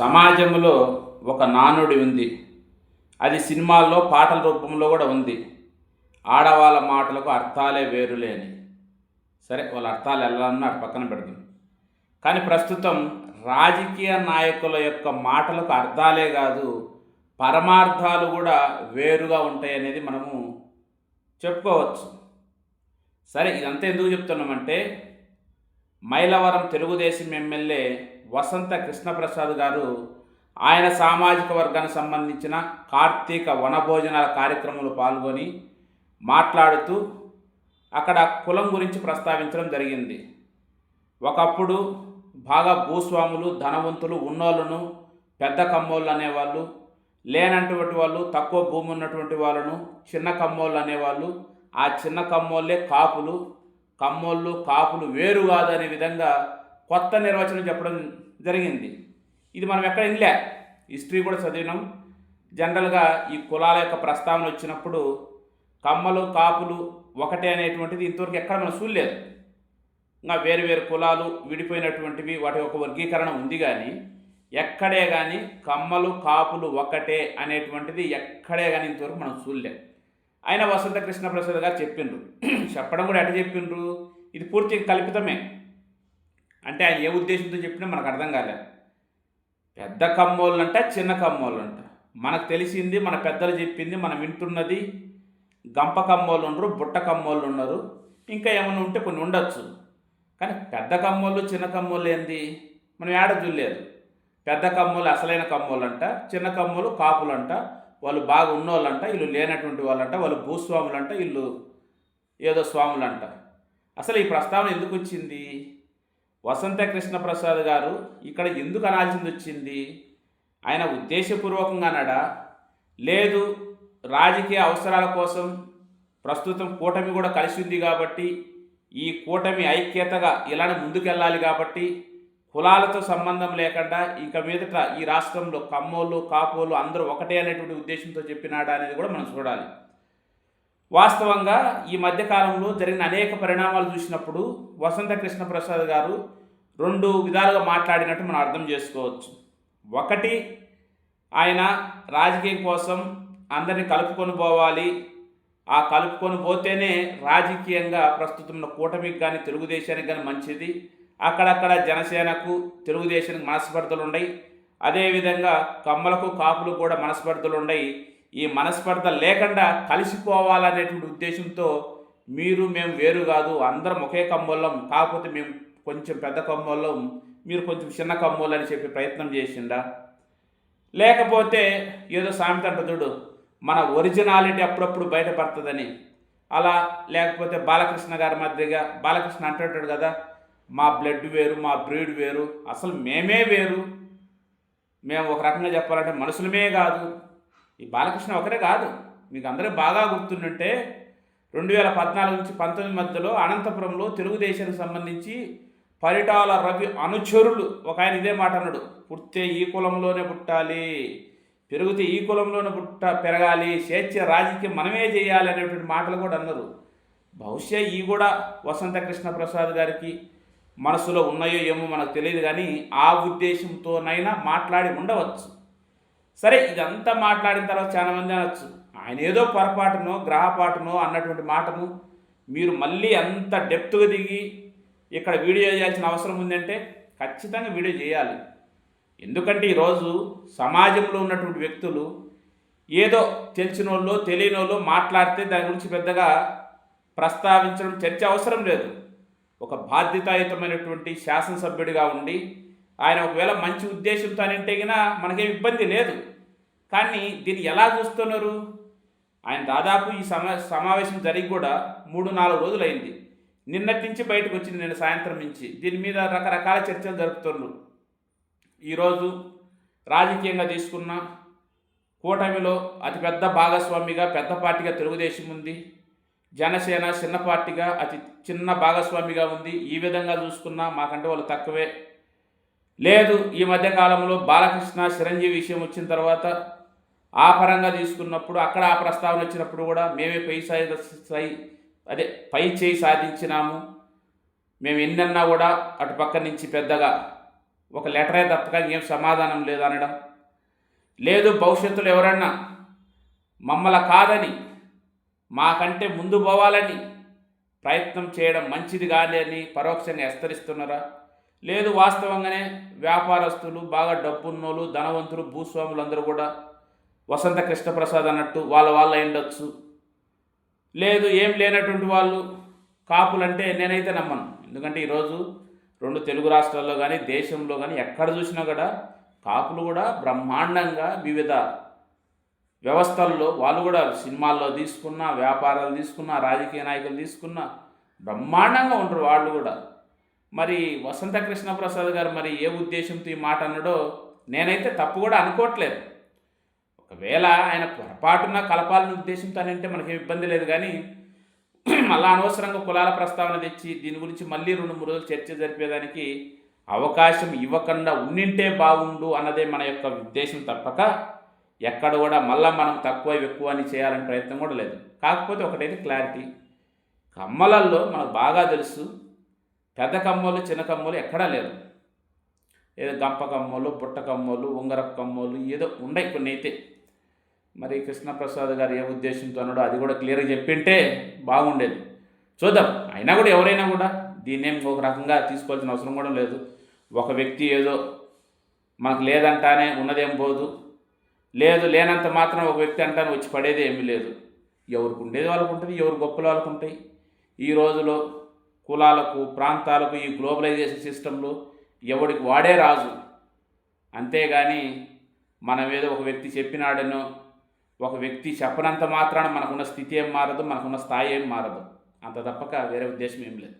సమాజంలో ఒక నానుడి ఉంది. అది సినిమాల్లో పాటల రూపంలో కూడా ఉంది. ఆడవాళ్ళ మాటలకు అర్థాలే వేరులే అని సరే వాళ్ళ అర్థాలు ఎలా అటు పక్కన పెడదాం. కానీ ప్రస్తుతం రాజకీయ నాయకుల యొక్క మాటలకు అర్థాలే కాదు పరమార్థాలు కూడా వేరుగా ఉంటాయి అనేది మనము చెప్పుకోవచ్చు. సరే ఇదంతా ఎందుకు చెప్తున్నామంటే మైలవరం తెలుగుదేశం ఎమ్మెల్యే వసంత కృష్ణప్రసాద్ గారు ఆయన సామాజిక వర్గానికి సంబంధించిన కార్తీక వనభోజనాల కార్యక్రమంలో పాల్గొని మాట్లాడుతూ అక్కడ కులం గురించి ప్రస్తావించడం జరిగింది. ఒకప్పుడు బాగా భూస్వాములు ధనవంతులు ఉన్నోళ్ళను పెద్ద కమ్మోళ్ళు అనేవాళ్ళు లేనటువంటి వాళ్ళు తక్కువ భూమి ఉన్నటువంటి వాళ్ళను చిన్న కమ్మోళ్ళు అనేవాళ్ళు ఆ చిన్న కమ్మోళ్ళే కాపులు కమ్మోళ్ళు కాపులు వేరు కాదు అనే విధంగా కొత్త నిర్వచనం చెప్పడం జరిగింది. ఇది మనం ఎక్కడ ఇంగ్లే హిస్టరీ కూడా చదివినాం. జనరల్గా ఈ కులాల యొక్క ప్రస్తావన వచ్చినప్పుడు కమ్మలు కాపులు ఒకటే అనేటువంటిది ఇంతవరకు ఎక్కడ మనం చూడలేదు. ఇంకా వేరు వేరు కులాలు విడిపోయినటువంటివి వాటి యొక్క వర్గీకరణ ఉంది కానీ ఎక్కడే కానీ కమ్మలు కాపులు ఒకటే అనేటువంటిది ఎక్కడే కానీ ఇంతవరకు మనం చూడలేం ఆయన వసంత కృష్ణ ప్రసాద్ గారు చెప్పిండ్రు. చెప్పడం కూడా ఎట చెప్పిండ్రు. ఇది పూర్తిగా కల్పితమే. అంటే ఆయన ఏ ఉద్దేశంతో చెప్పినా మనకు అర్థం కాలే. పెద్ద కమ్మోళ్ళు అంట చిన్న కమ్మోళ్ళు అంట మనకు తెలిసింది మన పెద్దలు చెప్పింది మనం వింటున్నది గంప కమ్మోళ్ళు ఉండరు బుట్ట కమ్మోళ్ళు ఉన్నారు ఇంకా ఏమైనా ఉంటే కొన్ని ఉండొచ్చు. కానీ పెద్ద కమ్మోళ్ళు చిన్న కమ్మోళ్ళు ఏంది? మనం ఏడ చూడలేదు. పెద్ద కమ్మోళ్ళు అసలైన కమ్మోళ్ళు అంట చిన్న కమ్మోళ్ళు కాపులంట వాళ్ళు బాగా ఉన్నోళ్ళంట వీళ్ళు లేనటువంటి వాళ్ళంట వాళ్ళు భూస్వాములంట వీళ్ళు ఏదో స్వాములంట. అసలు ఈ ప్రస్తావన ఎందుకు వచ్చింది? వసంత కృష్ణ ప్రసాద్ గారు ఇక్కడ ఎందుకు అనాల్సింది వచ్చింది? ఆయన ఉద్దేశపూర్వకంగా అన్నాడా లేదు రాజకీయ అవసరాల కోసం ప్రస్తుతం కూటమి కూడా కలిసి ఉంది కాబట్టి ఈ కూటమి ఐక్యతగా ఇలానే ముందుకెళ్ళాలి కాబట్టి కులాలతో సంబంధం లేకుండా ఇక మీదట ఈ రాష్ట్రంలో కమ్మోళ్ళు కాపోళ్ళు అందరూ ఒకటే అనేటువంటి ఉద్దేశంతో చెప్పినాడా అనేది కూడా మనం చూడాలి. వాస్తవంగా ఈ మధ్యకాలంలో జరిగిన అనేక పరిణామాలు చూసినప్పుడు వసంత కృష్ణ ప్రసాద్ గారు రెండు విధాలుగా మాట్లాడినట్టు మనం అర్థం చేసుకోవచ్చు. ఒకటి ఆయన రాజకీయం కోసం అందరిని కలుపుకొని పోవాలి. ఆ కలుపుకొని పోతేనే రాజకీయంగా ప్రస్తుతం ఉన్న కూటమికి కానీ తెలుగుదేశానికి కానీ మంచిది. అక్కడక్కడ జనసేనకు తెలుగుదేశానికి మనస్పర్ధలు ఉన్నాయి అదేవిధంగా కమ్మలకు కాపులు కూడా మనస్పర్ధలు ఉన్నాయి ఈ మనస్పర్ధ లేకుండా కలిసిపోవాలనేటువంటి ఉద్దేశంతో మీరు మేము వేరు కాదు అందరం ఒకే కమ్మోళ్ళం కాకపోతే మేము కొంచెం పెద్ద కమ్మోళ్ళం మీరు కొంచెం చిన్న కమ్మోళ్ళు అని చెప్పి ప్రయత్నం చేసిండా? లేకపోతే ఏదో సామెత మన ఒరిజినాలిటీ అప్పుడప్పుడు బయటపడుతుందని. అలా లేకపోతే బాలకృష్ణ గారి మాదిరిగా బాలకృష్ణ అంటుంటాడు కదా మా బ్లడ్ వేరు మా బ్రీడ్ వేరు అసలు మేమే వేరు. మేము ఒక రకంగా చెప్పాలంటే మనుషులమే కాదు. ఈ బాలకృష్ణ ఒకరే కాదు మీకు అందరూ బాగా గుర్తుందంటే రెండు వేల పద్నాలుగు నుంచి పంతొమ్మిది మధ్యలో అనంతపురంలో తెలుగుదేశానికి సంబంధించి పరిటాల రవి అనుచరులు ఒక ఆయన ఇదే మాట అన్నాడు పుట్టే ఈ కులంలోనే పుట్టాలి పెరిగితే ఈ కులంలోనే పుట్ట పెరగాలి స్వేచ్ఛ రాజకీయం మనమే చేయాలి అనేటువంటి మాటలు కూడా అన్నారు. బహుశా ఈ కూడా వసంత కృష్ణ ప్రసాద్ గారికి మనసులో ఉన్నాయో ఏమో మనకు తెలియదు కానీ ఆ ఉద్దేశంతోనైనా మాట్లాడి ఉండవచ్చు. సరే ఇదంతా మాట్లాడిన తర్వాత చాలా మంది అనొచ్చు. ఆయన ఏదో పొరపాటునో గ్రహపాటునో అన్నటువంటి మాటను మీరు మళ్ళీ అంత డెప్త్గా దిగి ఇక్కడ వీడియో చేయాల్సిన అవసరం ఉందంటే ఖచ్చితంగా వీడియో చేయాలి. ఎందుకంటే ఈరోజు సమాజంలో ఉన్నటువంటి వ్యక్తులు ఏదో తెలిసిన వాళ్ళు తెలియని వాళ్ళు మాట్లాడితే దాని గురించి పెద్దగా ప్రస్తావించడం చర్చ అవసరం లేదు. ఒక బాధ్యతాయుతమైనటువంటి శాసనసభ్యుడిగా ఉండి ఆయన ఒకవేళ మంచి ఉద్దేశంతో అంటే గిన మనకేం ఇబ్బంది లేదు. కానీ దీన్ని ఎలా చూస్తున్నారు? ఆయన దాదాపు ఈ సమా సమావేశం జరిగి కూడా మూడు నాలుగు రోజులైంది. నిన్నటి నుంచి బయటకు వచ్చింది నేను సాయంత్రం నుంచి. దీని మీద రకరకాల చర్చలు జరుపుతున్నారు. ఈరోజు రాజకీయంగా తీసుకున్న కూటమిలో అతిపెద్ద భాగస్వామిగా పెద్ద పార్టీగా తెలుగుదేశం ఉంది. జనసేన చిన్న పార్టీగా అతి చిన్న భాగస్వామిగా ఉంది. ఈ విధంగా చూసుకున్నా మాకంటే వాళ్ళు తక్కువే. లేదు ఈ మధ్యకాలంలో బాలకృష్ణ చిరంజీవి విషయం వచ్చిన తర్వాత ఆ పరంగా తీసుకున్నప్పుడు అక్కడ ఆ ప్రస్తావన వచ్చినప్పుడు కూడా మేమే పై సాయి అదే పై చేయి సాధించినాము. మేము ఎన్నన్నా కూడా అటు పక్క నుంచి పెద్దగా ఒక లెటరే తప్పక ఏం సమాధానం లేదనడం. లేదు భవిష్యత్తులో ఎవరన్నా మమ్మల్ని కాదని మాకంటే ముందు పోవాలని ప్రయత్నం చేయడం మంచిది కాదని పరోక్షంగా హెచ్చరిస్తున్నారా? లేదు వాస్తవంగానే వ్యాపారస్తులు బాగా డబ్బున్నోళ్ళు ధనవంతులు భూస్వాములు అందరూ కూడా వసంత కృష్ణప్రసాద్ అన్నట్టు వాళ్ళ వాళ్ళ ఉండొచ్చు లేదు ఏం లేనటువంటి వాళ్ళు కాపులంటే నేనైతే నమ్మను. ఎందుకంటే ఈరోజు రెండు తెలుగు రాష్ట్రాల్లో కానీ దేశంలో కానీ ఎక్కడ చూసినా కూడా కాపులు కూడా బ్రహ్మాండంగా వివిధ వ్యవస్థల్లో వాళ్ళు కూడా సినిమాల్లో తీసుకున్న వ్యాపారాలు తీసుకున్న రాజకీయ నాయకులు తీసుకున్న బ్రహ్మాండంగా ఉంటారు వాళ్ళు కూడా. మరి వసంత కృష్ణప్రసాద్ గారు మరి ఏ ఉద్దేశంతో ఈ మాట అన్నాడో నేనైతే తప్పు కూడా అనుకోవట్లేదు. ఒకవేళ ఆయన పొరపాటున కలపాలని ఉద్దేశంతో అని అంటే మనకేం ఇబ్బంది లేదు కానీ మళ్ళా అనవసరంగా కులాల ప్రస్తావన తెచ్చి దీని గురించి మళ్ళీ రెండు మూడు రోజులు చర్చ జరిపేదానికి అవకాశం ఇవ్వకుండా ఉండింటే బాగుండు అన్నదే మన యొక్క ఉద్దేశం తప్పక. ఎక్కడ కూడా మళ్ళీ మనం తక్కువ ఎక్కువ అని చేయాలని ప్రయత్నం కూడా లేదు. కాకపోతే ఒకటైతే క్లారిటీ. కమ్మలల్లో మనకు బాగా తెలుసు పెద్ద కమ్మలు చిన్న కమ్మలు ఎక్కడా లేదు ఏదో గంప కమ్మలు బుట్ట కమ్మలు ఉంగరపు కమ్మలు ఏదో ఉన్నాయి కొన్ని అయితే మరి కృష్ణప్రసాద్ గారు ఏ ఉద్దేశంతో అన్నాడో అది కూడా క్లియర్గా చెప్పింటే బాగుండేది. చూద్దాం అయినా కూడా ఎవరైనా కూడా దీన్నేం ఒక రకంగా తీసుకోవాల్సిన అవసరం కూడా లేదు. ఒక వ్యక్తి ఏదో మాకు లేదంటానే ఉన్నదేం పోదు. లేదు లేనంత మాత్రం ఒక వ్యక్తి అంటానే వచ్చి పడేది ఏమీ లేదు. ఎవరికి ఉండేది వాళ్ళకు ఉంటుంది ఎవరు గొప్పలు వాళ్ళకు ఉంటాయి ఈ రోజులో కులాలకు ప్రాంతాలకు ఈ గ్లోబలైజేషన్ సిస్టంలో ఎవడికి వాడే రాజు. అంతేగాని మనం ఏదో ఒక వ్యక్తి చెప్పినాడనో ఒక వ్యక్తి చెప్పనంత మాత్రాన మనకున్న స్థితి ఏం మారదు మనకున్న స్థాయి ఏం మారదు. అంత తప్పక వేరే ఉద్దేశం ఏం లేదు.